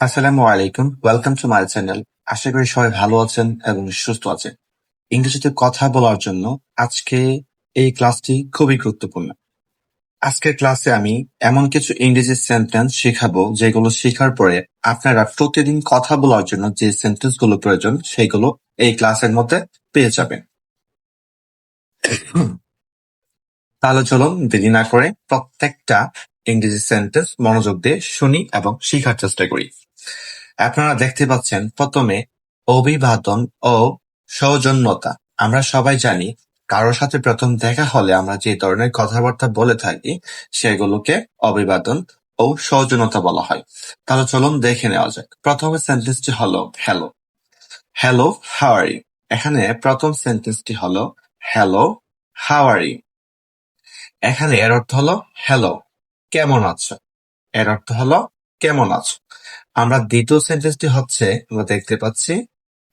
আসসালামু আলাইকুম welcome to my channel আশা করি সবাই ভালো আছেন এবং সুস্থ আছেন। ইংরেজিতে কথা বলার জন্য আজকে এই ক্লাসটি খুবই গুরুত্বপূর্ণ। আজকের ক্লাসে আমি এমন কিছু ইংরেজি সেন্টেন্স শেখাবো যেগুলো শেখার পরে আপনারা প্রতিদিন কথা বলার জন্য যে সেন্টেন্সগুলো প্রয়োজন সেগুলো এই ক্লাসের মধ্যে পেয়ে যাবেন। তাহলে চলুন দেরি না করে প্রত্যেকটা ইংরেজি সেন্টেন্স মনোযোগ দিয়ে শুনি এবং শেখার চেষ্টা করি। আপনারা দেখতে পাচ্ছেন, প্রথমে অভিবাদন ও সৌজন্যতা। আমরা সবাই জানি, কারোর সাথে প্রথম দেখা হলে আমরা যে ধরনের কথাবার্তা বলে থাকি, সেগুলোকে অভিবাদন ও সৌজন্যতা বলা হয়। তাহলে চলুন দেখে নেওয়া যাক। প্রথমে সেন্টেন্সটি হলো হ্যালো হ্যালো হাওয়ারি এখানে প্রথম সেন্টেন্সটি হলো হ্যালো হাওয়ারি এখানে এর অর্থ হলো হ্যালো কেমন আছো? এর অর্থ হলো, কেমন আছো? আমরা দ্বিতীয় সেন্টেন্সটি হচ্ছে, আমরা দেখতে পাচ্ছি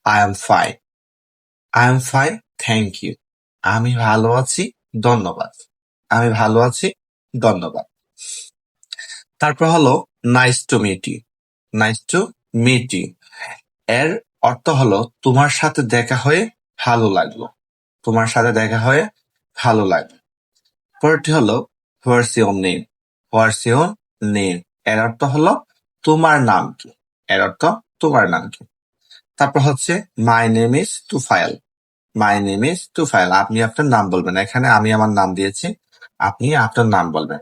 I am fine I am fine thank you আমি ভালো আছি, ধন্যবাদ। আমি ভালো আছি, ধন্যবাদ। তারপর হলো nice to meet you nice to meet you এর অর্থ হলো, তোমার সাথে দেখা হয়ে ভালো লাগল। তোমার সাথে দেখা হয়ে ভালো লাগল। পরেরটি হলো what's your name your name এর অর্থ হলো তোমার নাম কি? এর অর্থ তোমার নাম কি? তারপর হচ্ছে my name is Tufail my name is Tufail আপনি আপনার নাম বলবেন। এখানে আমি আমার নাম দিয়েছি, আপনি আপনার নাম বলবেন।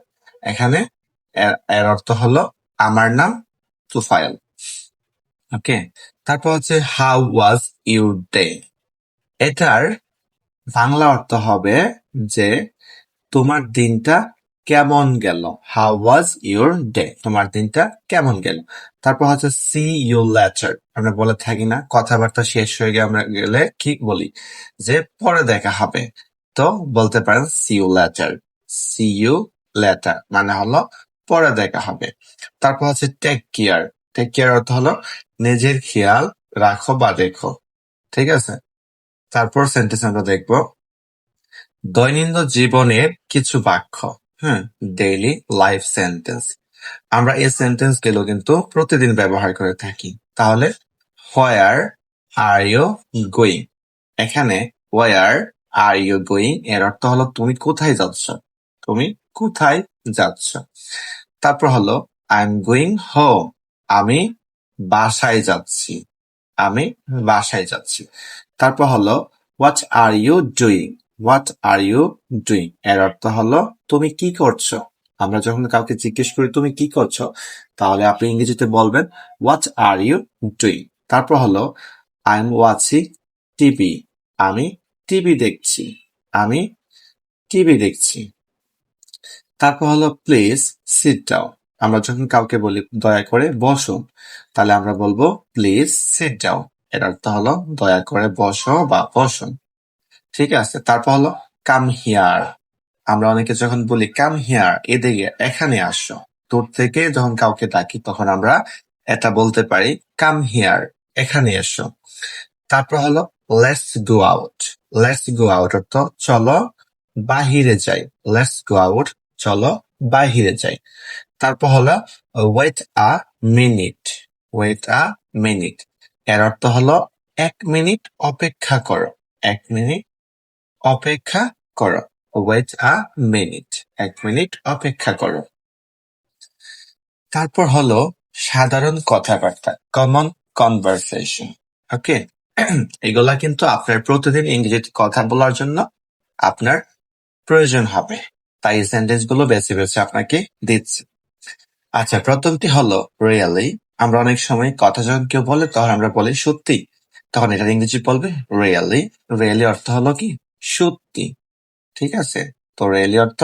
এখানে এর অর্থ হলো আমার নাম তুফাইল ওকে? তারপর হচ্ছে হাউ ওয়াজ ইউর ডে এটার বাংলা অর্থ হবে যে, তোমার দিনটা কেমন গেল? হাউ ওয়াজ ইউর ডে তোমার দিনটা কেমন গেল? তারপর হচ্ছে সি ইউ লেটার আমরা বলে থাকি না, কথাবার্তা শেষ হয়ে গিয়ে আমরা গেলে কি বলি? যে পরে দেখা হবে। তো বলতে পারেন see you later see you later মানে হলো পরে দেখা হবে। তারপর হচ্ছে টেক কেয়ার টেক কেয়ার অর্থ হলো, নিজের খেয়াল রাখো বা রেখো ঠিক আছে? তারপর সেন্টেন্স আমরা দেখব। দৈনন্দিন জীবনের কিছু বাক্য। হ্যাঁ ডেইলি লাইফ সেন্টেন্স আমরা এই সেন্টেন্সগুলো কিন্তু প্রতিদিন ব্যবহার করে থাকি। তাহলে হোয়ার আর ইউ গোয়িং এখানে ওয়ার আর ইউ গোয়িং এর অর্থ হলো, তুমি কোথায় যাচ্ছ? তুমি কোথায় যাচ্ছ? তারপর হলো আই এম গোয়িং হোম আমি বাসায় যাচ্ছি। আমি বাসায় যাচ্ছি। তারপর হলো what are you doing what are you doing এর অর্থ হলো, তুমি কি করছ? আমরা যখন কাউকে জিজ্ঞেস করি, তুমি কি করছ? তাহলে আপনি ইংরেজিতে বলবেন হোয়াট আর ইউ ডুইং তারপর হলো আই এম ওয়াচিং টিভি আমি টিভি দেখছি। আমি টিভি দেখছি। তারপর হলো প্লিজ সিট ডাউন আমরা যখন কাউকে বলি, দয়া করে বসুন তাহলে আমরা বলব প্লিজ সিট ডাউন এর অর্থ হলো, দয়া করে বসো বা বসুন। ঠিক আছে, তারপর হলো কাম হিয়ার আমরা অনেকে যখন বলি কাম হিয়ার এদিকে, এখানে আসো। দূর থেকে যখন কাউকে ডাকি, তখন আমরা এটা বলতে পারি কাম হিয়ার এখানে এসো। তারপর হলো let's go out let's go out অর্থ, চলো বাহিরে যাই। লেটস গো আউট চলো বাহিরে যাই। তারপর হলো wait a minute wait a minute এর অর্থ হলো, এক মিনিট অপেক্ষা করো। এক মিনিট অপেক্ষা করো। ওয়েট আ মিনিট এক মিনিট অপেক্ষা করো। তারপর হলো সাধারণ কথাবার্তা কমন কনভারসেশন ওকে এগুলা কিন্তু আপনার প্রতিদিন ইংরেজিতে কথা বলার জন্য আপনার প্রয়োজন হবে। তাই সেন্টেন্সগুলো বেছে বেছে আপনাকে দিচ্ছে। আচ্ছা প্রথমটি হলো রিয়েলি আমরা অনেক সময় কথা যখন কেউ বলে, তখন আমরা বলি সত্যি। তখন এটা ইংরেজি বলবে রিয়েলি রিয়েলি অর্থ হলো কি? সত্যি। ঠিক আছে? তো রেলি অর্থ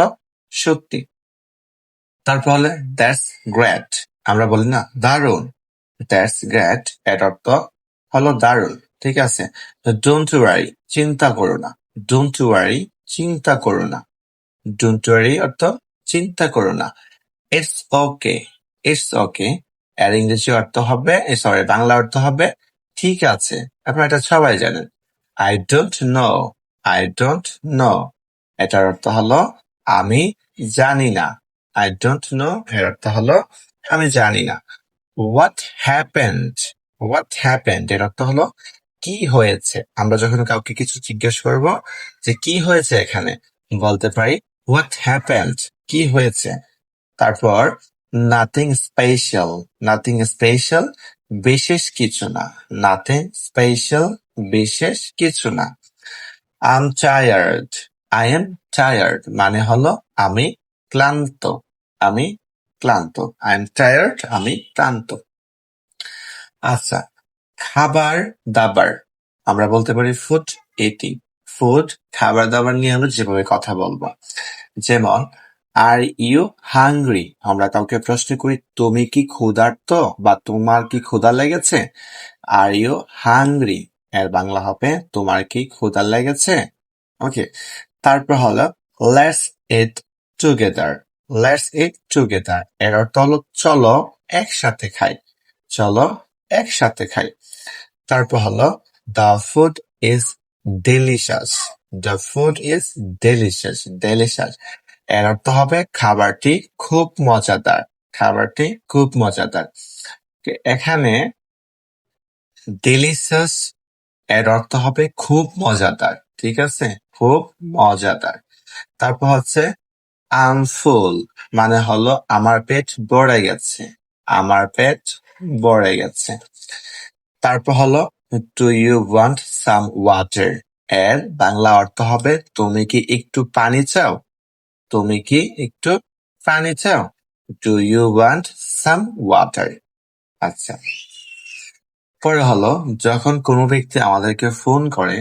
সত্যি। তারপর হলে দ্যাটস গ্রেট আমরা বলি, না, দারুণ। দ্যাটস গ্রেট এর অর্থ হলো দারুণ। ঠিক আছে? ডোন্ট ওয়ারি চিন্তা করো না। ডোন্ট ওয়ারি চিন্তা করো না। ডোন্ট ওয়ারি অর্থ চিন্তা করো না। ইটস ওকে ইটস ওকে এর ইংরেজি অর্থ হবে সরি বাংলা অর্থ হবে, ঠিক আছে। আপনারা এটা সবাই জানেন। I don't know I don't know এটার অর্থ হলো, আমি জানি না। আই ডোন্ট নো এর অর্থ হলো, আমি জানি না। হোয়াট হ্যাপেন্ড হোয়াট হ্যাপেন্ড এর অর্থ হলো, কি হয়েছে? আমরা যখন কাউকে কিছু জিজ্ঞেস করব, যে কি হয়েছে এখানে? বলতে পারি হোয়াট হ্যাপেন্ড কি হয়েছে? তারপর নাথিং স্পেশাল নাথিং স্পেশাল বিশেষ কিছু না। নাথিং স্পেশাল বিশেষ কিছু না। I am tired I am tired মানে হলো আমি ক্লান্ত। আমি ক্লান্ত। আই এম টায়ার্ড আমি ক্লান্ত। আচ্ছা খাবার দাবার। আমরা বলতে পারি ফুড এটি ফুড খাবার দাবার নিয়ে আমরা যেভাবে কথা বলব। যেমন আর ইউ হাংরি আমরা কাউকে প্রশ্ন করি, তুমি কি ক্ষুধার্ত? বা তোমার কি ক্ষুধা লেগেছে? আর ইউ হাংরি এর বাংলা হবে, তোমার কি ক্ষুধা লেগেছে? ওকে তারপর হলো let's eat together let's eat together এর অর্থ হলো, চলো একসাথে খাই, চলো একসাথে খাই। তারপর হলো the food is delicious the food is delicious delicious এর অর্থ হবে, খাবারটি খুব মজাদার, খাবারটি খুব মজাদার। এখানে ডেলিশাস এর অর্থ হবে খুব মজাদার, ঠিক আছে? খুব মজাদার। তারপর হচ্ছে আম ফুল মানে হলো আমার পেট ভরে গেছে, আমার পেট ভরে গেছে। তারপর হলো do you want some water এর বাংলা অর্থ হবে, তুমি কি একটু পানি চাও? তুমি কি একটু পানি চাও? Do you want some water আচ্ছা। পরে হলো, যখন কোনো ব্যক্তি আমাদেরকে ফোন করে,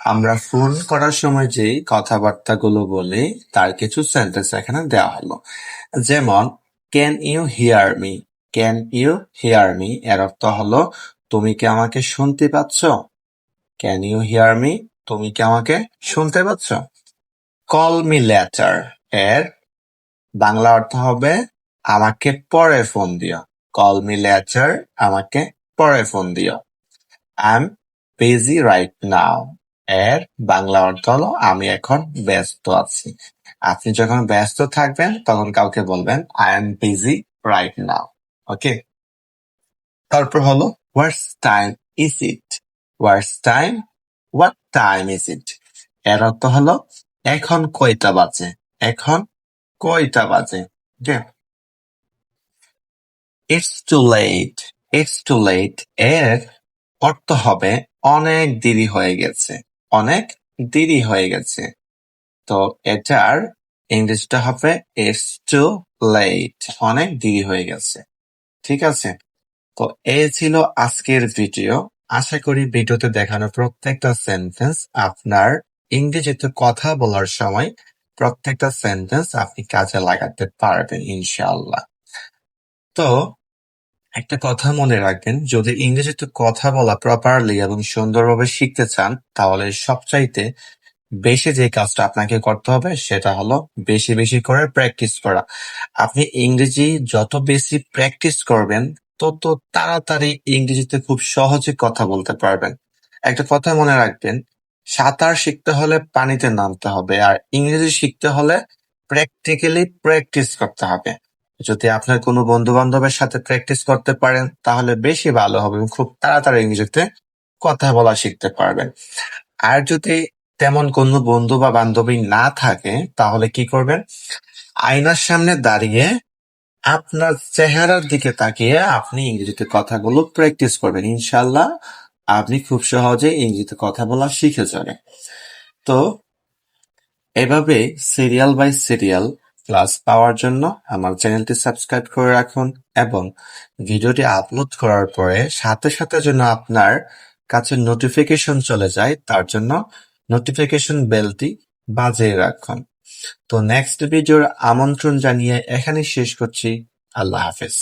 আমরা ফোন করার সময় যে কথাবার্তাগুলো বলি, তার কিছু সেন্টেন্স এখানে দেওয়া হলো। যেমন can you hear me can you hear me এর অর্থ হলো, তুমি কি আমাকে শুনতে পাচ্ছ? ক্যান ইউ হিয়ার মি তুমি কি আমাকে শুনতে পাচ্ছ? কল মি লেটার এর বাংলা অর্থ হবে, আমাকে পরে ফোন দিও। কল মি লেটার আমাকে পরে ফোন দিও। I am busy right now এর বাংলা অর্থ হলো, আমি এখন ব্যস্ত আছি। আপনি যখন ব্যস্ত থাকবেন, তখন কাউকে বলবেন I am busy right now okay তারপর হলো what's time is it what's time what time is it এর অর্থ হলো, এখন কয়টা বাজে? এখন কয়টা বাজে? It's too late it's too late এর অর্থ হবে অনেক দেরি হয়ে গেছে। অনেক দেরি হয়ে গেছে। তো এটার ইংরেজিটা হবে ইটস টু লেট অনেক দেরি হয়ে গেছে। ঠিক আছে? তো এই ছিল আজকের ভিডিও। আশা করি ভিডিওতে দেখানো প্রত্যেকটা সেন্টেন্স আপনার ইংরেজিতে কথা বলার সময় প্রত্যেকটা সেন্টেন্স আপনি কাজে লাগাতে পারবেন, ইনশাআল্লাহ। তো একটা কথা মনে রাখবেন, যদি ইংরেজিতে কথা বলা প্রপারলি এবং সুন্দরভাবে শিখতে চান, তাহলে সবচাইতে বেশি যে কাজটা আপনাকে করতে হবে, সেটা হলো বেশি বেশি করে প্র্যাকটিস করা। আপনি ইংরেজি যত বেশি প্র্যাকটিস করবেন, তত তাড়াতাড়ি ইংরেজিতে খুব সহজে কথা বলতে পারবেন। একটা কথা মনে রাখবেন, সাঁতার শিখতে হলে পানিতে নামতে হবে, আর ইংরেজি শিখতে হলে প্র্যাকটিক্যালি প্র্যাকটিস করতে হবে। যদি আপনার কোনো বন্ধু বান্ধবের সাথে প্র্যাকটিস করতে পারেন, তাহলে বেশি ভালো হবে খুব তাড়াতাড়ি ইংরেজিতে কথা বলা শিখতে পারবেন। আর যদি তেমন কোনো বন্ধু বা বান্ধবী না থাকে, তাহলে কি করবেন? আয়নার সামনে দাঁড়িয়ে আপনার চেহারার দিকে তাকিয়ে আপনি ইংরেজিতে কথাগুলো প্র্যাকটিস করবেন। ইনশাল্লাহ আপনি খুব সহজে ইংরেজিতে কথা বলা শিখে যাবেন। তো, এভাবে সিরিয়াল বাই সিরিয়াল ক্লাস পাওয়ার জন্য আমার চ্যানেলটি সাবস্ক্রাইব করে রাখুন এবং ভিডিওটি আপলোড করার পরে সাথে সাথে যেন আপনার কাছে নোটিফিকেশন চলে যায়, তার জন্য নোটিফিকেশন বেলটি বাজিয়ে রাখুন। তো নেক্সট ভিডিওর আমন্ত্রণ জানিয়ে এখানে শেষ করছি। আল্লাহ হাফেজ।